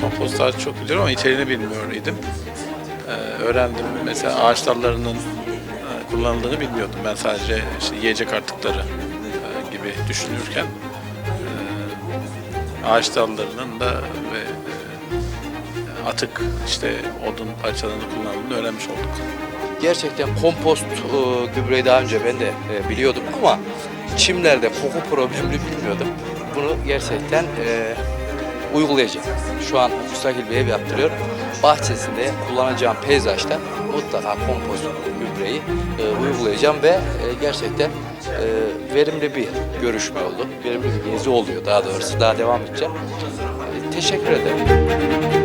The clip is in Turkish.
Kompostlar çok biliyorum ama içeriğini bilmiyor idim. Ee, öğrendim mesela ağaç dallarının e, kullanıldığını bilmiyordum. Ben sadece işte yiyecek artıkları gibi düşünürken e, ağaç dallarının da ve e, atık işte odun parçalarını kullanıldığını öğrenmiş olduk. Gerçekten kompost e, gübreyi daha önce ben de biliyordum ama çimlerde koku problemini bilmiyordum. Bunu gerçekten uygulayacağım. Şu an müstakil bir ev yaptırıyorum. Bahçesinde kullanacağım peyzajda mutlaka kompost gübreyi uygulayacağım ve gerçekten e, verimli bir görüşme oldu. Verimli bir gezi oluyor daha doğrusu. Daha devam edeceğim. E, teşekkür ederim.